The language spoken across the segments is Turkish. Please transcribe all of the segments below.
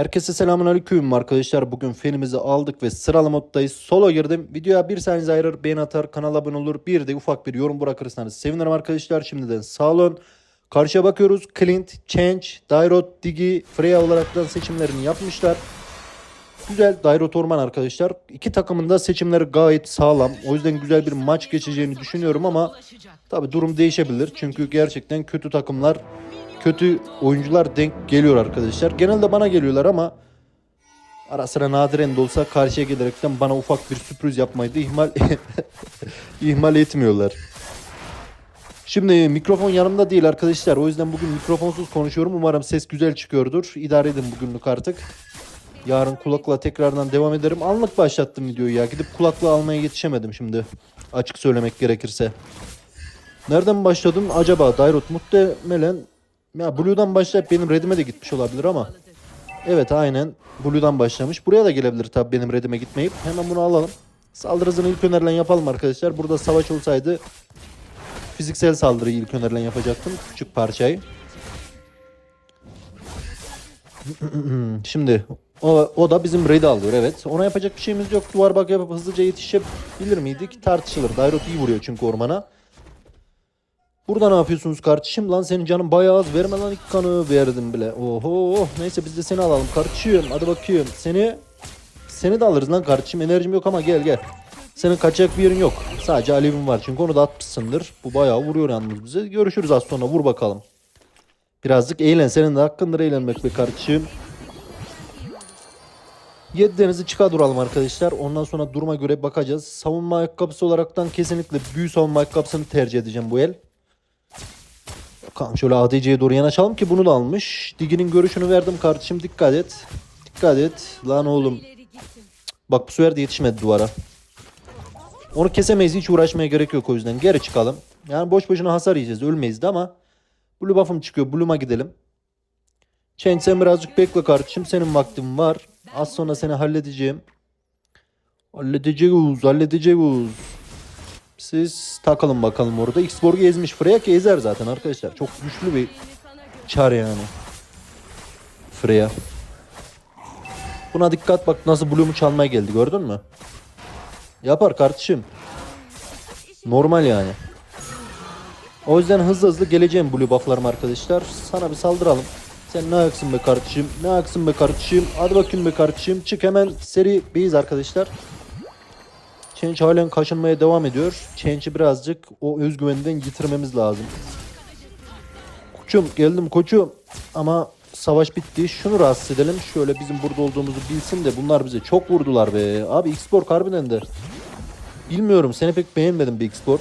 Herkese selamünaleyküm arkadaşlar. Bugün filmimizi aldık ve sıralı moddayız. Solo girdim. Videoya bir saniye ayırır, beğeni atar, kanala abone olur. Bir de ufak bir yorum bırakırsanız sevinirim arkadaşlar. Şimdiden sağ olun. Karşıya bakıyoruz. Clint, Change, Dairot, Digi, Freya olaraktan seçimlerini yapmışlar. Güzel Dairot Orman arkadaşlar. İki takımın da seçimleri gayet sağlam. O yüzden güzel bir maç geçeceğini düşünüyorum ama tabi durum değişebilir. Çünkü gerçekten kötü takımlar, kötü oyuncular denk geliyor arkadaşlar. Genelde bana geliyorlar ama ara sıra nadiren de olsa karşıya gelerekten bana ufak bir sürpriz yapmayı da ihmal ihmal etmiyorlar. Şimdi mikrofon yanımda değil arkadaşlar. O yüzden bugün mikrofonsuz konuşuyorum. Umarım ses güzel çıkıyordur. İdare edin bugünlük artık. Yarın kulakla tekrardan devam ederim. Anlık başlattım videoyu ya. Gidip kulaklığı almaya yetişemedim şimdi. Açık söylemek gerekirse. Nereden başladım acaba? Dairot muhtemelen ya Blue'dan başlayıp benim Red'ime de gitmiş olabilir ama. Evet aynen Blue'dan başlamış. Buraya da gelebilir tabii benim Red'ime gitmeyip. Hemen bunu alalım. Saldırı hızını ilk önerilen yapalım arkadaşlar. Burada savaş olsaydı fiziksel saldırıyı ilk önerilen yapacaktım. Küçük parçayı. Şimdi o, o da bizim raid alıyor evet. Ona yapacak bir şeyimiz yok. Duvar bak yapıp hızlıca yetişebilir miydik? Tartışılır. Dairot iyi vuruyor çünkü ormana. Burada ne yapıyorsunuz kardeşim? Lan senin canın bayağı az. Verme lan ilk kanı verdim bile. Oho. Neyse biz de seni alalım kardeşim. Hadi bakayım. Seni seni de alırız lan kardeşim. Enerjim yok ama gel gel. Senin kaçacak bir yerin yok. Sadece alevin var. Çünkü onu da atmışsındır. Bu bayağı vuruyor yalnız bize. Görüşürüz az sonra. Vur bakalım. Birazcık eğlen. Senin de hakkındır eğlenmek be kardeşim. 7 denizi çıka duralım arkadaşlar. Ondan sonra duruma göre bakacağız. Savunma ayakkabısı olaraktan kesinlikle büyü savunma ayakkabısını tercih edeceğim bu el. Bakalım şöyle ADC'ye doğru yanaşalım ki bunu da almış. Digi'nin görüşünü verdim kardeşim dikkat et. Dikkat et. Lan oğlum. Bak bu sefer de yetişmedi duvara. Onu kesemeyiz hiç uğraşmaya gerek yok o yüzden. Geri çıkalım. Yani boş boşuna hasar yiyeceğiz ölmeyiz de ama. Blue buff'ım çıkıyor. Blue'uma gidelim. Change sen birazcık bekle kardeşim. Senin vaktin var. Az sonra seni halledeceğim. Halledeceğiz, halledeceğiz. Siz takılın bakalım orada. X-Borg'u ezmiş. Freya ezer zaten arkadaşlar. Çok güçlü bir çar yani. Freya. Buna dikkat bak nasıl Bloom'u çalmaya geldi gördün mü? Yapar kardeşim. Normal yani. O yüzden hızlı hızlı geleceğim Blue buff'larım arkadaşlar. Sana bir saldıralım. Sen ne ayaksın be kardeşim? Ne ayaksın be kardeşim? Hadi bakayım be kardeşim. Çık hemen seri beyiz arkadaşlar. Change halen kaşınmaya devam ediyor. Change'i birazcık o özgüveninden yitirmemiz lazım. Koçum geldim koçum. Ama savaş bitti. Şunu rahatsız edelim. Şöyle bizim burada olduğumuzu bilsin de bunlar bize çok vurdular be. Abi X-Borg harbiden de. Bilmiyorum seni pek beğenmedim bir X-Borg.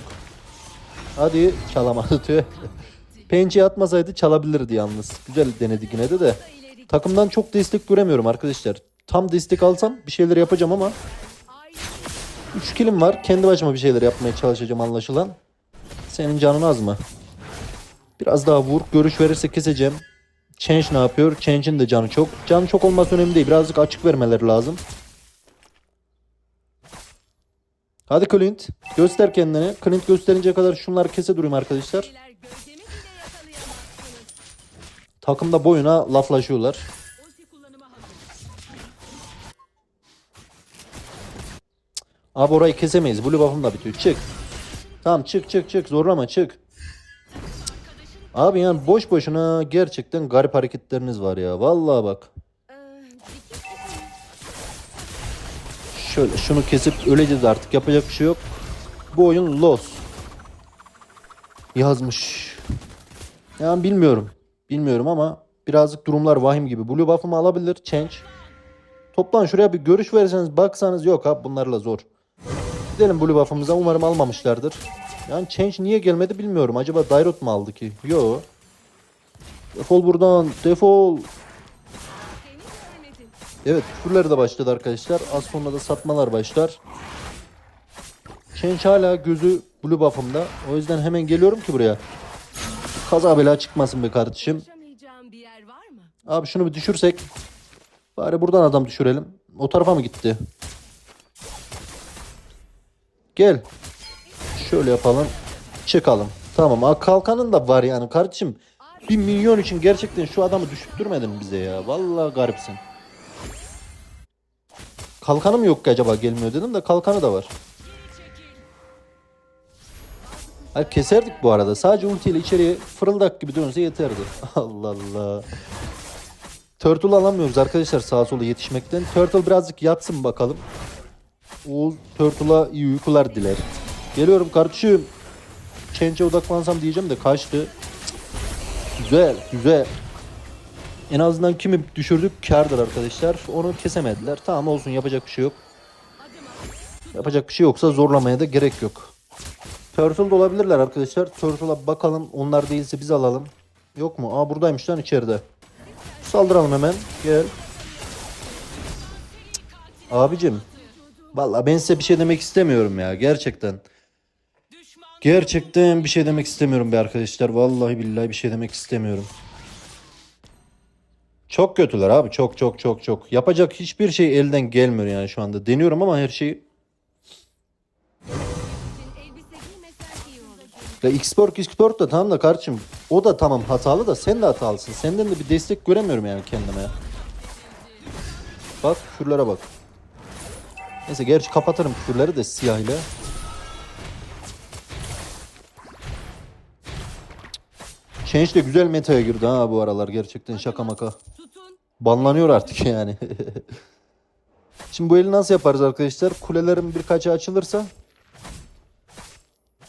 Hadi çalamadı tüh. Pençe atmasaydı çalabilirdi yalnız. Güzel denedik yine de de. Takımdan çok destek göremiyorum arkadaşlar. Tam destek alsam bir şeyler yapacağım ama 3 kilim var. Kendi başıma bir şeyler yapmaya çalışacağım anlaşılan. Senin canın az mı? Biraz daha vur. Görüş verirse keseceğim. Change ne yapıyor? Change'in de canı çok. Canı çok olması önemli değil. Birazcık açık vermeleri lazım. Hadi Clint. Göster kendini. Clint gösterince kadar şunları kese durayım arkadaşlar. Takımda boyuna laflaşıyorlar. Abi orayı kesemeyiz. Blue buff'ım da bitiyor. Çık. Tamam çık çık çık. Zorlama çık. Abi yani boş boşuna gerçekten garip hareketleriniz var ya. Vallahi bak. Şöyle şunu kesip öleceğiz artık. Yapacak bir şey yok. Bu oyun loss. Yazmış. Yani bilmiyorum. Bilmiyorum ama birazcık durumlar vahim gibi. Blue buff'ımı alabilir. Change. Toplan şuraya bir görüş verirseniz baksanız yok abi bunlarla zor. Gidelim Blue buff'ımıza umarım almamışlardır. Yani Change niye gelmedi bilmiyorum. Acaba Dairot mu aldı ki? Yo. Defol buradan. Defol. Evet küfürler de başladı arkadaşlar. Az sonra da satmalar başlar. Change hala gözü Blue buff'ımda. O yüzden hemen geliyorum ki buraya. Kaza bela çıkmasın be kardeşim. Abi şunu bir düşürsek. Bari buradan adam düşürelim. O tarafa mı gitti? Gel. Şöyle yapalım. Çıkalım. Tamam. Kalkanın da var yani kardeşim. Bir milyon için gerçekten şu adamı düşürtmedin bize ya. Vallahi garipsin. kalkanı mı yok ki acaba gelmiyor dedim de kalkanı da var. Hayır keserdik bu arada. Sadece ultiyle içeriye fırıldak gibi dönse yeterdi. Allah Allah. Turtle alamıyoruz arkadaşlar sağa sola yetişmekten. Turtle birazcık yatsın bakalım. Oğuz Turtle'a iyi uykular diler. Geliyorum kardeşim. Change'e odaklansam diyeceğim de kaçtı. Güzel, güzel. En azından kimi düşürdük kardır arkadaşlar. Onu kesemediler. Tamam olsun yapacak bir şey yok. Yapacak bir şey yoksa zorlamaya da gerek yok. Turtle olabilirler arkadaşlar. Turtle'a bakalım. Onlar değilse biz alalım. Yok mu? Aa buradaymış lan içeride. Saldıralım hemen. Gel. Abicim. Vallahi ben size bir şey demek istemiyorum ya. Gerçekten. Gerçekten bir şey demek istemiyorum be arkadaşlar. Vallahi billahi bir şey demek istemiyorum. Çok kötüler abi. Çok çok çok çok. Yapacak hiçbir şey elden gelmiyor yani şu anda. Deniyorum ama her şey olur. Ya Xport Xport da tamam da kardeşim o da tamam hatalı da sen de hatalısın. Senden de bir destek göremiyorum yani kendime ya. Bak küfürlere bak. Neyse gerçi kapatırım küfürleri de siyah ile. Change de güzel metaya girdi ha bu aralar gerçekten şaka maka. Banlanıyor artık yani. Şimdi bu eli nasıl yaparız arkadaşlar? Kulelerin birkaçı açılırsa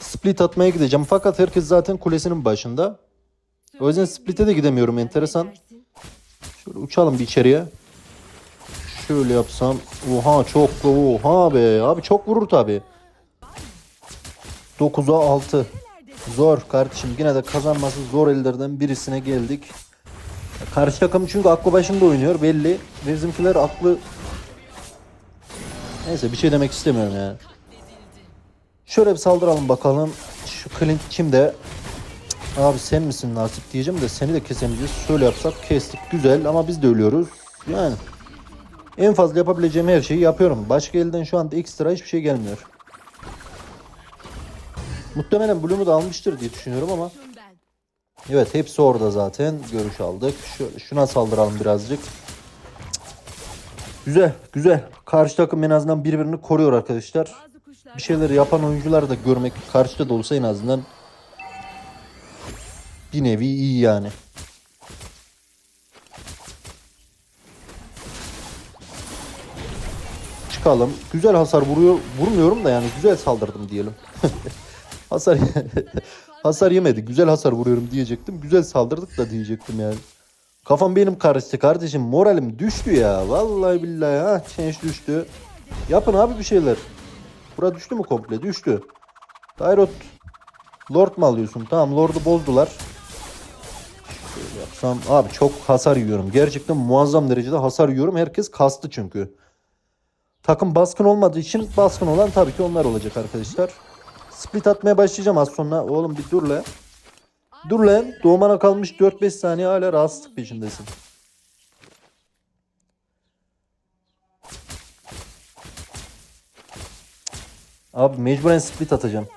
split atmaya gideceğim. Fakat herkes zaten kulesinin başında. O yüzden split'e de gidemiyorum enteresan. Şöyle uçalım bir içeriye. Şöyle yapsam. Oha çok oha be. Abi çok vurur tabi. 9'a 6. Zor kardeşim. Yine de kazanması zor ellerden birisine geldik. Karşı takım çünkü aklı başında oynuyor belli. Bizimkiler aklı... Neyse bir şey demek istemiyorum yani. Şöyle bir saldıralım bakalım. Şu Clint kimde? Abi sen misin nasip diyeceğim de seni de kesemeyeceğiz. Şöyle yapsak kestik güzel ama biz de ölüyoruz. Yani en fazla yapabileceğim her şeyi yapıyorum. Başka elden şu anda ekstra hiçbir şey gelmiyor. Muhtemelen Bloom'u da almıştır diye düşünüyorum ama. Evet hepsi orada zaten. Görüş aldık. Şöyle şuna saldıralım birazcık. Cık. Güzel güzel. Karşı takım en azından birbirini koruyor arkadaşlar. Bir şeyleri yapan oyuncuları da görmek karşıda da olsa en azından bir nevi iyi yani. Çıkalım. Güzel hasar vuruyor. Vurmuyorum da yani güzel saldırdım diyelim. hasar hasar yemedi. Güzel hasar vuruyorum diyecektim. Güzel saldırdık da diyecektim yani. Kafam benim karıştı kardeşim. Moralim düştü ya. Vallahi billahi ha. Change düştü. Yapın abi bir şeyler. Bura düştü mü komple? Düştü. Dairot Lord mu alıyorsun? Tamam Lord'u bozdular. Şöyle yapsam. Abi çok hasar yiyorum. Gerçekten muazzam derecede hasar yiyorum. Herkes kastı çünkü. Takım baskın olmadığı için baskın olan tabii ki onlar olacak arkadaşlar. Split atmaya başlayacağım az sonra. Oğlum bir dur lan. Dur lan. Doğmana kalmış 4-5 saniye hala rahatsızlık peşindesin. Abi mecburen split atacağım.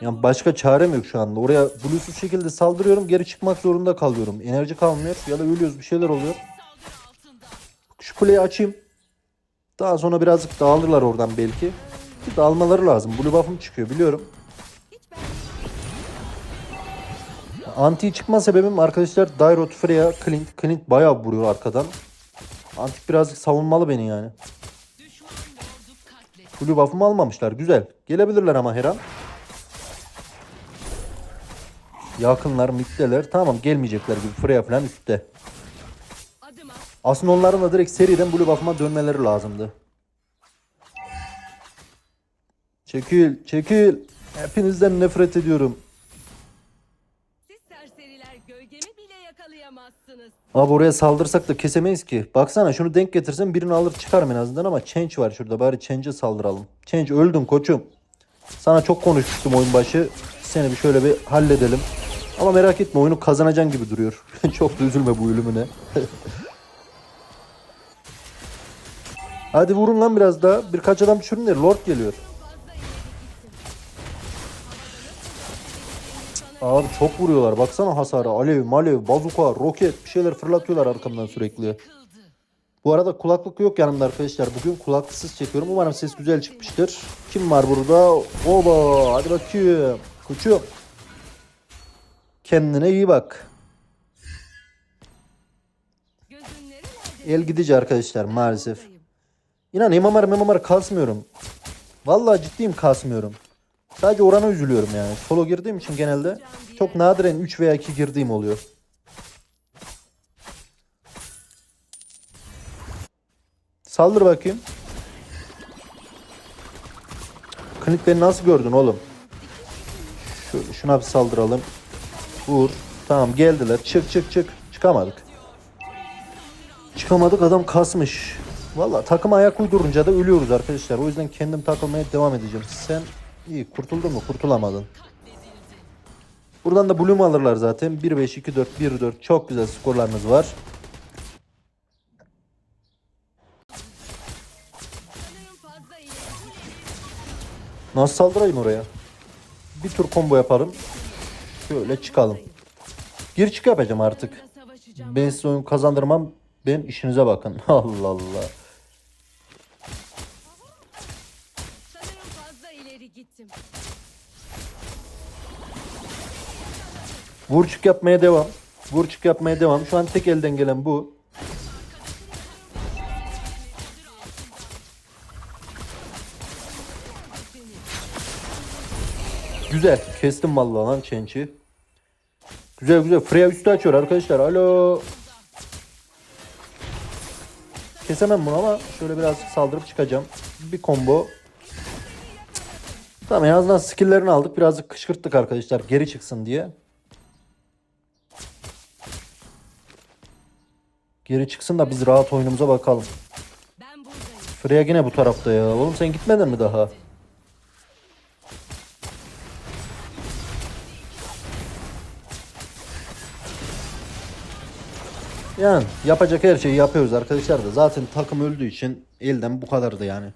Yani başka çarem yok şu anda. Oraya bluesuz şekilde saldırıyorum. Geri çıkmak zorunda kalıyorum. Enerji kalmıyor ya da ölüyoruz bir şeyler oluyor. Şu kuleyi açayım. Daha sonra birazcık dağılırlar oradan belki. Ki dağılmaları lazım. Blue buff'ım çıkıyor biliyorum. Anti çıkma sebebim arkadaşlar Dairot, Freya, Clint. Clint bayağı vuruyor arkadan. Antik birazcık savunmalı beni yani. Blue buff'ımı almamışlar. Güzel. Gelebilirler ama her an. Yakınlar, mitteler. Tamam gelmeyecekler gibi. Freya falan üstte. Aslında onların da direkt seriden Blue buff'ıma dönmeleri lazımdı. Çekil, çekil. Hepinizden nefret ediyorum. Abi oraya saldırsak da kesemeyiz ki. Baksana şunu denk getirsem birini alır çıkarım en azından ama Change var şurada. Bari Change'e saldıralım. Change öldün koçum. Sana çok konuşmuştum oyun başı. Seni bir şöyle bir halledelim. Ama merak etme oyunu kazanacaksın gibi duruyor. çok da üzülme bu ölümüne. Hadi vurun lan biraz daha. Birkaç adam düşürün de Lord geliyor. Abi çok vuruyorlar. Baksana hasara. Alev, malev, bazuka, roket bir şeyler fırlatıyorlar arkamdan sürekli. Bu arada kulaklık yok yanımda arkadaşlar. Bugün kulaklıksız çekiyorum. Umarım ses güzel çıkmıştır. Kim var burada? Oba hadi bakayım. Koçum. Kendine iyi bak. El gidici arkadaşlar maalesef. İnan MMR MMR kasmıyorum. Vallahi ciddiyim kasmıyorum. Sadece orana üzülüyorum yani. Solo girdiğim için genelde çok nadiren 3 veya 2 girdiğim oluyor. Saldır bakayım. Klinik beni nasıl gördün oğlum? Şöyle şuna bir saldıralım. Vur. Tamam geldiler. Çık çık çık. Çıkamadık. Çıkamadık adam kasmış. Valla takım ayak uydurunca da ölüyoruz arkadaşlar. O yüzden kendim takılmaya devam edeceğim. Sen iyi kurtuldun mu? Kurtulamadın. Buradan da Bloom alırlar zaten. 1-5, 2-4, 1-4 çok güzel skorlarınız var. Nasıl saldırayım oraya? Bir tur combo yapalım. Şöyle çıkalım. Gir çık yapacağım artık. Ben size oyun kazandırmam. Ben işinize bakın. Allah Allah. Vur çık yapmaya devam. Vur çık yapmaya devam. Şu an tek elden gelen bu. Güzel. Kestim vallahi lan Chench'i. Güzel güzel. Freya üstü açıyor arkadaşlar. Alo. Kesemem bunu ama şöyle biraz saldırıp çıkacağım. Bir combo. Tamam en azından skill'lerini aldık. Birazcık kışkırttık arkadaşlar. Geri çıksın diye. Geri çıksın da biz rahat oyunumuza bakalım. Freya yine bu tarafta ya. Oğlum sen gitmedin mi daha? Yani yapacak her şeyi yapıyoruz arkadaşlar da. Zaten takım öldüğü için elden bu kadardı yani.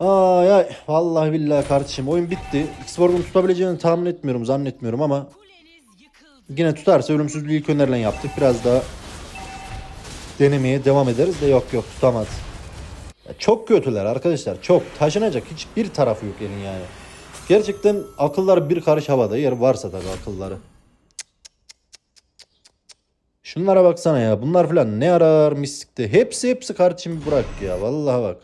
Ay ay vallahi billahi kardeşim oyun bitti. Xborg'un tutabileceğini tahmin etmiyorum zannetmiyorum ama. Yine tutarsa ölümsüzlüğü ilk önerilen yaptık. Biraz daha denemeye devam ederiz de yok yok tutamaz. Ya çok kötüler arkadaşlar. Çok. Taşınacak hiçbir tarafı yok elin yani. Gerçekten akılları bir karış havada. Yer varsa tabii akılları. Şunlara baksana ya. Bunlar falan ne arar mistikte. Hepsi hepsi kardeşim bırak ya. Vallahi bak.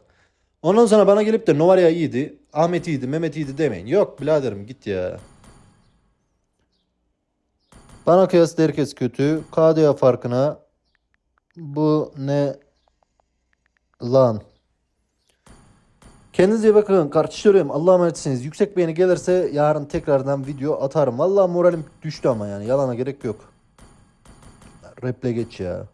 Ondan sonra bana gelip de Novaria iyiydi. Ahmet iyiydi. Mehmet iyiydi demeyin. Yok biraderim git ya. Bana kıyasla herkes kötü. KDA farkına bu ne lan? Kendinize bakın kardeşlerim. Allah'a emanetsiniz. Yüksek beğeni gelirse yarın tekrardan video atarım. Vallahi moralim düştü ama yani yalana gerek yok. Reple geç ya.